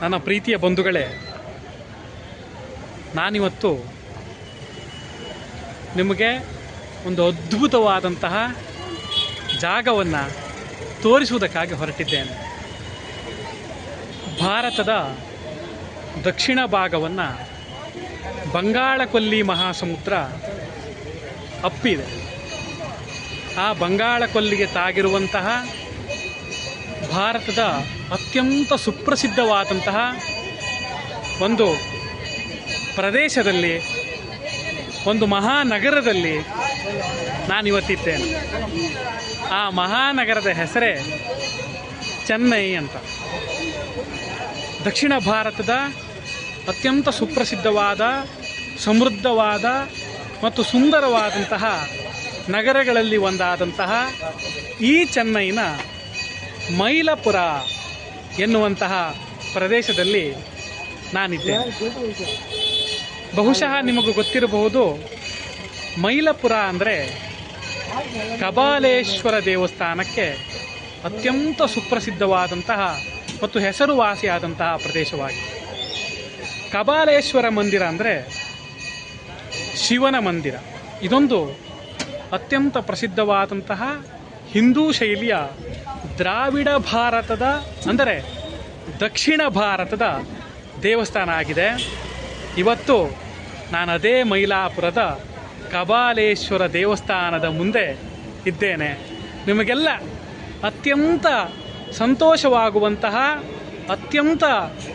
ನನ್ನ ಪ್ರೀತಿಯ ಬಂಧುಗಳೇ, ನಾನಿವತ್ತು ನಿಮಗೆ ಒಂದು ಅದ್ಭುತವಾದಂತಹ ಜಾಗವನ್ನು ತೋರಿಸುವುದಕ್ಕಾಗಿ ಹೊರಟಿದ್ದೇನೆ. ಭಾರತದ ದಕ್ಷಿಣ ಭಾಗವನ್ನು ಬಂಗಾಳಕೊಲ್ಲಿ ಮಹಾಸಮುದ್ರ ಅಪ್ಪಿದೆ. ಆ ಬಂಗಾಳಕೊಲ್ಲಿಗೆ ತಾಗಿರುವಂತಹ ಭಾರತದ ಅತ್ಯಂತ ಸುಪ್ರಸಿದ್ಧವಾದಂತಹ ಒಂದು ಪ್ರದೇಶದಲ್ಲಿ, ಒಂದು ಮಹಾನಗರದಲ್ಲಿ ನಾನಿವತ್ತಿದ್ದೇನೆ ಆ ಮಹಾನಗರದ ಹೆಸರೇ ಚೆನ್ನೈ ಅಂತ. ದಕ್ಷಿಣ ಭಾರತದ ಅತ್ಯಂತ ಸುಪ್ರಸಿದ್ಧವಾದ, ಸಮೃದ್ಧವಾದ ಮತ್ತು ಸುಂದರವಾದಂತಹ ನಗರಗಳಲ್ಲಿ ಒಂದಾದಂತಹ ಈ ಚೆನ್ನೈನ ಮೈಲಪುರ ಎನ್ನುವಂತಹ ಪ್ರದೇಶದಲ್ಲಿ ನಾನಿದ್ದೆ. ಬಹುಶಃ ನಿಮಗೂ ಗೊತ್ತಿರಬಹುದು, ಮೈಲಪುರ ಅಂದರೆ ಕಬಾಲೇಶ್ವರ ದೇವಸ್ಥಾನಕ್ಕೆ ಅತ್ಯಂತ ಸುಪ್ರಸಿದ್ಧವಾದಂತಹ ಮತ್ತು ಹೆಸರುವಾಸಿಯಾದಂತಹ ಪ್ರದೇಶವಾಗಿದೆ. ಕಬಾಲೇಶ್ವರ ಮಂದಿರ ಅಂದರೆ ಶಿವನ ಮಂದಿರ. ಇದೊಂದು ಅತ್ಯಂತ ಪ್ರಸಿದ್ಧವಾದಂತಹ ಹಿಂದೂ ಶೈಲಿಯ ದ್ರಾವಿಡ ಭಾರತದ, ಅಂದರೆ ದಕ್ಷಿಣ ಭಾರತದ ದೇವಸ್ಥಾನ ಆಗಿದೆ. ಇವತ್ತು ನಾನು ಅದೇ ಮೈಲಾಪುರದ ಕಬಾಲೇಶ್ವರ ದೇವಸ್ಥಾನದ ಮುಂದೆ ಇದ್ದೇನೆ. ನಿಮಗೆಲ್ಲ ಅತ್ಯಂತ ಸಂತೋಷವಾಗುವಂತಹ, ಅತ್ಯಂತ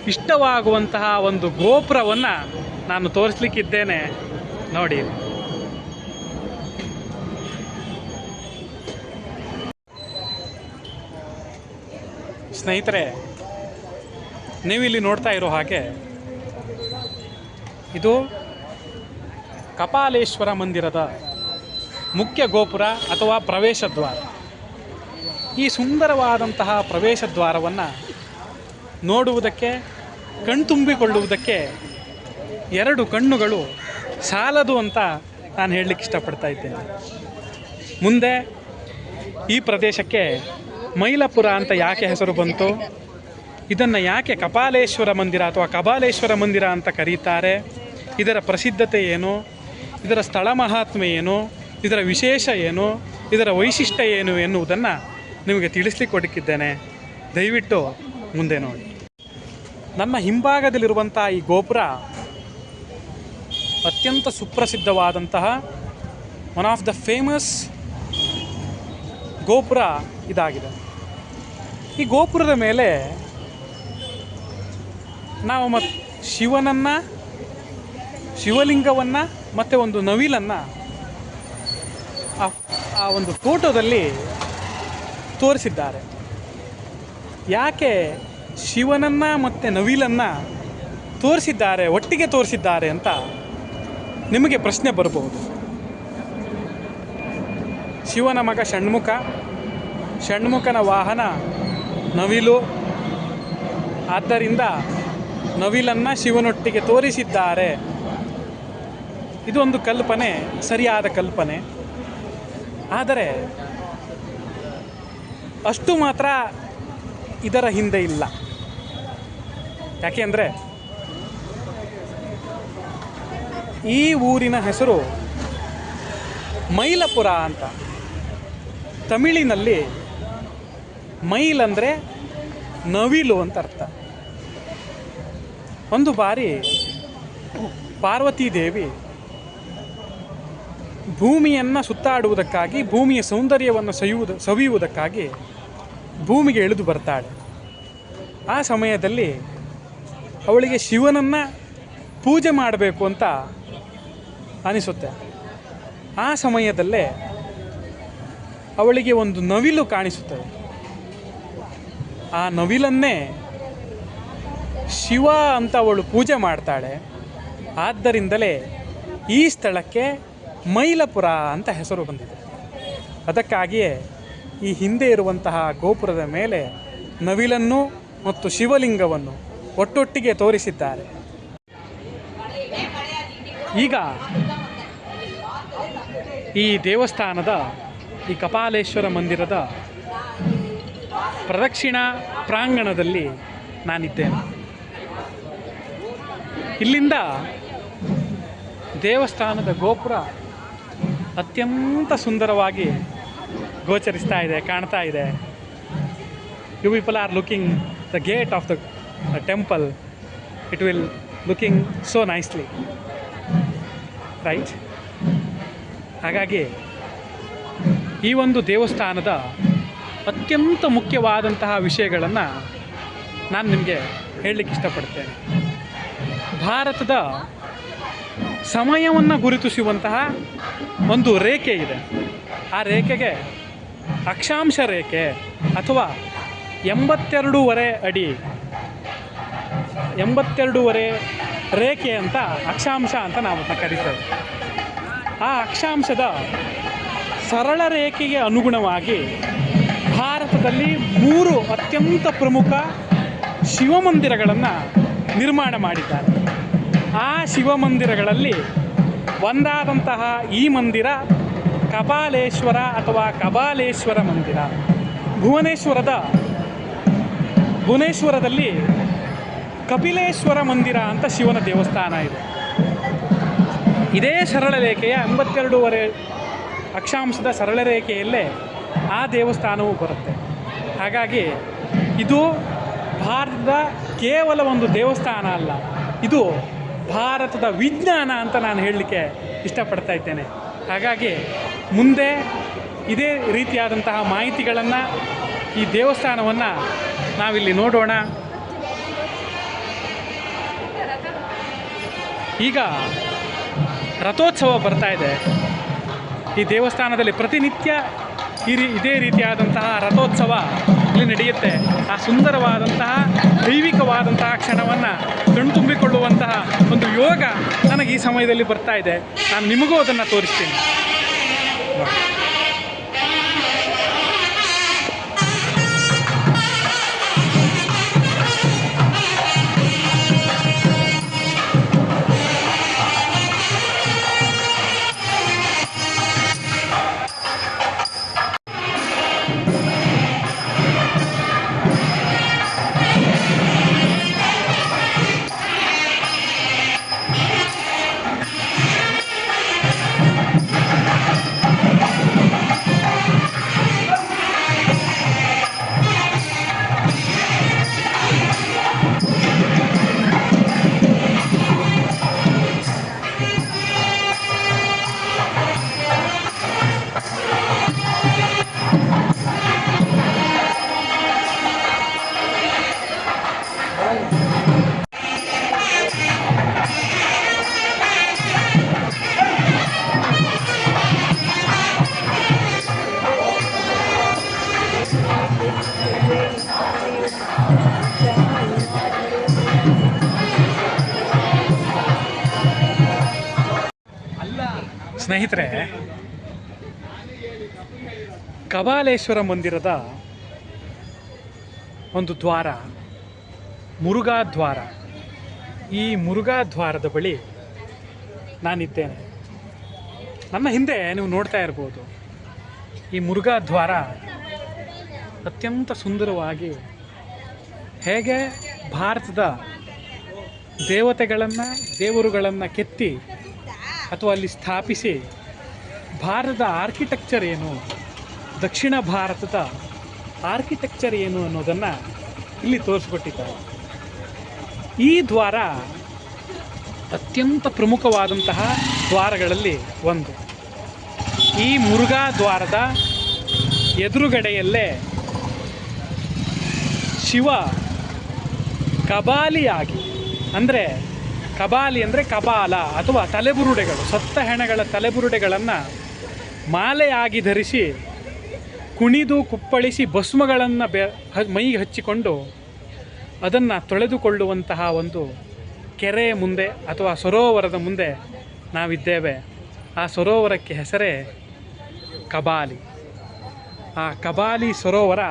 ಇಷ್ಟವಾಗುವಂತಹ ಒಂದು ಗೋಪುರವನ್ನು ನಾನು ತೋರಿಸ್ಲಿಕ್ಕಿದ್ದೇನೆ. ನೋಡಿ. ಸ್ನೇಹಿತರೆ, ನೀವಿಲ್ಲಿ ನೋಡ್ತಾ ಇರೋ ಹಾಗೆ ಇದು ಕಪಾಲೇಶ್ವರ ಮಂದಿರದ ಮುಖ್ಯ ಗೋಪುರ ಅಥವಾ ಪ್ರವೇಶ ದ್ವಾರ. ಈ ಸುಂದರವಾದಂತಹ ಪ್ರವೇಶ ದ್ವಾರವನ್ನು ನೋಡುವುದಕ್ಕೆ, ಕಣ್ತುಂಬಿಕೊಳ್ಳುವುದಕ್ಕೆ ಎರಡು ಕಣ್ಣುಗಳು ಸಾಲದು ಅಂತ ನಾನು ಹೇಳಲಿಕ್ಕೆ ಇಷ್ಟಪಡ್ತಾ ಇದ್ದೇನೆ. ಮುಂದೆ ಈ ಪ್ರದೇಶಕ್ಕೆ ಮೈಲಪುರ ಅಂತ ಯಾಕೆ ಹೆಸರು ಬಂತು? ಇದನ್ನು ಯಾಕೆ ಕಪಾಲೇಶ್ವರ ಮಂದಿರ ಅಥವಾ ಕಪಾಲೇಶ್ವರ ಮಂದಿರ ಅಂತ ಕರೀತಾರೆ? ಇದರ ಪ್ರಸಿದ್ಧತೆ ಏನು? ಇದರ ಸ್ಥಳ ಮಹಾತ್ಮೆ ಏನು? ಇದರ ವಿಶೇಷ ಏನು? ಇದರ ವೈಶಿಷ್ಟ್ಯ ಏನು ಎನ್ನುವುದನ್ನು ನಿಮಗೆ ತಿಳಿಸ್ಲಿಕ್ಕೆ ಹೊರಟಿದ್ದೇನೆ ದಯವಿಟ್ಟು ಮುಂದೆ ನೋಡಿ. ನನ್ನ ಹಿಂಭಾಗದಲ್ಲಿರುವಂಥ ಈ ಗೋಪುರ ಅತ್ಯಂತ ಸುಪ್ರಸಿದ್ಧವಾದಂತಹ ಒನ್ ಆಫ್ ದ ಫೇಮಸ್ ಗೋಪುರ ಇದಾಗಿದೆ. ಈ ಗೋಪುರದ ಮೇಲೆ ನಾವು ಮತ್ತು ಶಿವನನ್ನು, ಶಿವಲಿಂಗವನ್ನು ಮತ್ತು ಒಂದು ನವಿಲನ್ನು ಆ- ಆ ಒಂದು ಫೋಟೋದಲ್ಲಿ ತೋರಿಸಿದ್ದಾರೆ. ಯಾಕೆ ಶಿವನನ್ನು ಮತ್ತು ನವಿಲನ್ನು ತೋರಿಸಿದ್ದಾರೆ, ಒಟ್ಟಿಗೆ ತೋರಿಸಿದ್ದಾರೆ ಅಂತ ನಿಮಗೆ ಪ್ರಶ್ನೆ ಬರಬಹುದು. ಶಿವನ ಮಗ ಷಣ್ಮುಖ ಷಣ್ಮುಖನ ವಾಹನ ನವಿಲು. ಆದ್ದರಿಂದ ನವಿಲನ್ನು ಶಿವನೊಟ್ಟಿಗೆ ತೋರಿಸಿದ್ದಾರೆ. ಇದೊಂದು ಕಲ್ಪನೆ, ಸರಿಯಾದ ಕಲ್ಪನೆ. ಆದರೆ ಅಷ್ಟು ಮಾತ್ರ ಇದರ ಹಿಂದೆ ಇಲ್ಲ. ಯಾಕೆಂದರೆ ಈ ಊರಿನ ಹೆಸರು ಮೈಲಪುರ ಅಂತ. ತಮಿಳಿನಲ್ಲಿ ಮೈಲ್ ಅಂದರೆ ನವಿಲು ಅಂತ ಅರ್ಥ. ಒಂದು ಬಾರಿ ಪಾರ್ವತೀ ದೇವಿ ಭೂಮಿಯನ್ನು ಸುತ್ತಾಡುವುದಕ್ಕಾಗಿ, ಭೂಮಿಯ ಸೌಂದರ್ಯವನ್ನು ಸವಿಯುವುದು, ಸವಿಯುವುದಕ್ಕಾಗಿ ಭೂಮಿಗೆ ಇಳಿದು ಬರ್ತಾಳೆ. ಆ ಸಮಯದಲ್ಲಿ ಅವಳಿಗೆ ಶಿವನನ್ನು ಪೂಜೆ ಮಾಡಬೇಕು ಅಂತ ಅನಿಸುತ್ತೆ. ಆ ಸಮಯದಲ್ಲೇ ಅವಳಿಗೆ ಒಂದು ನವಿಲು ಕಾಣಿಸುತ್ತದೆ. ಆ ನವಿಲನ್ನೇ ಶಿವ ಅಂತ ಅವಳು ಪೂಜೆ ಮಾಡ್ತಾಳೆ. ಆದ್ದರಿಂದಲೇ ಈ ಸ್ಥಳಕ್ಕೆ ಮೈಲಪುರ ಅಂತ ಹೆಸರು ಬಂದಿದೆ. ಅದಕ್ಕಾಗಿಯೇ ಈ ಹಿಂದೆ ಇರುವಂತಹ ಗೋಪುರದ ಮೇಲೆ ನವಿಲನ್ನು ಮತ್ತು ಶಿವಲಿಂಗವನ್ನು ಒಟ್ಟೊಟ್ಟಿಗೆ ತೋರಿಸಿದ್ದಾರೆ. ಈಗ ಈ ದೇವಸ್ಥಾನದ ಈ ಕಪಾಲೇಶ್ವರ ಮಂದಿರದ ಪ್ರದಕ್ಷಿಣಾ ಪ್ರಾಂಗಣದಲ್ಲಿ ನಾನಿದ್ದೇನೆ. ಇಲ್ಲಿಂದ ದೇವಸ್ಥಾನದ ಗೋಪುರ ಅತ್ಯಂತ ಸುಂದರವಾಗಿ ಗೋಚರಿಸ್ತಾ ಇದೆ, ಕಾಣ್ತಾ ಇದೆ. You people are looking the gate of the temple it will looking so nicely right ಹಾಗಾಗಿ ಈ ಒಂದು ದೇವಸ್ಥಾನದ ಅತ್ಯಂತ ಮುಖ್ಯವಾದಂತಹ ವಿಷಯಗಳನ್ನು ನಾನು ನಿಮಗೆ ಹೇಳಲಿಕ್ಕೆ ಇಷ್ಟಪಡ್ತೇನೆ. ಭಾರತದ ಸಮಯವನ್ನು ಗುರುತಿಸುವಂತಹ ಒಂದು ರೇಖೆ ಇದೆ. ಆ ರೇಖೆಗೆ ಅಕ್ಷಾಂಶ ರೇಖೆ ಅಥವಾ ಎಂಬತ್ತೆರಡೂವರೆ ಅಡಿ, ಎಂಬತ್ತೆರಡೂವರೆ ರೇಖೆ ಅಂತ ಅಕ್ಷಾಂಶ ಅಂತ ನಾವು ಕರಿತೇವೆ. ಆ ಅಕ್ಷಾಂಶದ ಸರಳ ರೇಖೆಗೆ ಅನುಗುಣವಾಗಿ ಭಾರತದಲ್ಲಿ ಮೂರು ಅತ್ಯಂತ ಪ್ರಮುಖ ಶಿವಮಂದಿರಗಳನ್ನು ನಿರ್ಮಾಣ ಮಾಡಿದ್ದಾರೆ. ಆ ಶಿವಮಂದಿರಗಳಲ್ಲಿ ಒಂದಾದಂತಹ ಈ ಮಂದಿರ ಕಪಾಲೇಶ್ವರ ಅಥವಾ ಕಬಾಲೇಶ್ವರ ಮಂದಿರ. ಭುವನೇಶ್ವರದ, ಭುವನೇಶ್ವರದಲ್ಲಿ ಕಪಿಲೇಶ್ವರ ಮಂದಿರ ಅಂತ ಶಿವನ ದೇವಸ್ಥಾನ ಇದೆ. ಇದೇ ಸರಳ ರೇಖೆಯ ಎಂಬತ್ತೆರಡೂವರೆ ಅಕ್ಷಾಂಶದ ಸರಳ ರೇಖೆಯಲ್ಲೇ ಆ ದೇವಸ್ಥಾನವು ಬರುತ್ತೆ. ಹಾಗಾಗಿ ಇದು ಭಾರತದ ಕೇವಲ ಒಂದು ದೇವಸ್ಥಾನ ಅಲ್ಲ, ಇದು ಭಾರತದ ವಿಜ್ಞಾನ ಅಂತ ನಾನು ಹೇಳಲಿಕ್ಕೆ ಇಷ್ಟಪಡ್ತಾ ಇದ್ದೇನೆ. ಹಾಗಾಗಿ ಮುಂದೆ ಇದೇ ರೀತಿಯಾದಂತಹ ಮಾಹಿತಿಗಳನ್ನು ಈ ದೇವಸ್ಥಾನವನ್ನು ನಾವಿಲ್ಲಿ ನೋಡೋಣ. ಈಗ ರಥೋತ್ಸವ ಬರ್ತಾ ಇದೆ. ಈ ದೇವಸ್ಥಾನದಲ್ಲಿ ಪ್ರತಿನಿತ್ಯ ಈ ರೀ ಇದೇ ರೀತಿಯಾದಂತಹ ರಥೋತ್ಸವ ಇಲ್ಲಿ ನಡೆಯುತ್ತೆ. ಆ ಸುಂದರವಾದಂತಹ ದೈವಿಕವಾದಂತಹ ಕ್ಷಣವನ್ನು ಕಣ್ತುಂಬಿಕೊಳ್ಳುವಂತಹ ಒಂದು ಯೋಗ ನನಗೆ ಈ ಸಮಯದಲ್ಲಿ ಬರ್ತಾ ಇದೆ. ನಾನು ನಿಮಗೂ ಅದನ್ನು ತೋರಿಸ್ತೀನಿ. ಸ್ನೇಹಿತರೆ ಕಬಾಲೇಶ್ವರ ಮಂದಿರದ ಒಂದು ದ್ವಾರ, ಮುರುಘಾ ದ್ವಾರ. ಈ ಮುರುಘಾ ದ್ವಾರದ ಬಳಿ ನಾನಿದ್ದೇನೆ. ನನ್ನ ಹಿಂದೆ ನೀವು ನೋಡ್ತಾ ಇರ್ಬೋದು, ಈ ಮುರುಘಾ ದ್ವಾರ ಅತ್ಯಂತ ಸುಂದರವಾಗಿ ಹೇಗೆ ಭಾರತದ ದೇವತೆಗಳನ್ನು, ದೇವರುಗಳನ್ನು ಕೆತ್ತಿ ಅಥವಾ ಅಲ್ಲಿ ಸ್ಥಾಪಿಸಿ, ಭಾರತದ ಆರ್ಕಿಟೆಕ್ಚರ್ ಏನು, ದಕ್ಷಿಣ ಭಾರತದ ಆರ್ಕಿಟೆಕ್ಚರ್ ಏನು ಅನ್ನೋದನ್ನು ಇಲ್ಲಿ ತೋರಿಸ್ಕೊಟ್ಟಿದ್ದಾರೆ. ಈ ದ್ವಾರ ಅತ್ಯಂತ ಪ್ರಮುಖವಾದಂತಹ ದ್ವಾರಗಳಲ್ಲಿ ಒಂದು. ಈ ಮುರುಘಾ ದ್ವಾರದ ಎದುರುಗಡೆಯಲ್ಲೇ ಶಿವ ಕಬಾಲಿಯಾಗಿ, ಅಂದರೆ ಕಬಾಲಿ ಅಂದರೆ ಕಬಾಲ ಅಥವಾ ತಲೆಬುರುಡೆಗಳು, ಸತ್ತ ಹೆಣಗಳ ತಲೆಬುರುಡೆಗಳನ್ನು ಮಾಲೆಯಾಗಿ ಧರಿಸಿ, ಕುಣಿದು ಕುಪ್ಪಳಿಸಿ ಭಸ್ಮಗಳನ್ನು ಬೆ ಮೈಗೆ ಹಚ್ಚಿಕೊಂಡು ಅದನ್ನು ತೊಳೆದುಕೊಳ್ಳುವಂತಹ ಒಂದು ಕೆರೆ ಮುಂದೆ ಅಥವಾ ಸರೋವರದ ಮುಂದೆ ನಾವಿದ್ದೇವೆ. ಆ ಸರೋವರಕ್ಕೆ ಹೆಸರೇ ಕಬಾಲಿ. ಆ ಕಬಾಲಿ ಸರೋವರ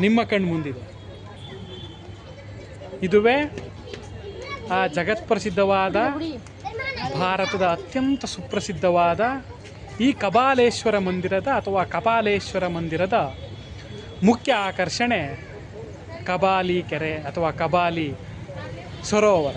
ನಿಮ್ಮ ಕಣ್ಣು ಮುಂದಿದೆ. ಇದುವೇ ಆ ಜಗತ್ಪ್ರಸಿದ್ಧವಾದ ಭಾರತದ ಅತ್ಯಂತ ಸುಪ್ರಸಿದ್ಧವಾದ ಈ ಕಪಾಲೇಶ್ವರ ಮಂದಿರದ ಅಥವಾ ಕಪಾಲೇಶ್ವರ ಮಂದಿರದ ಮುಖ್ಯ ಆಕರ್ಷಣೆ ಕಬಾಲಿ ಕೆರೆ ಅಥವಾ ಕಬಾಲಿ ಸರೋವರ.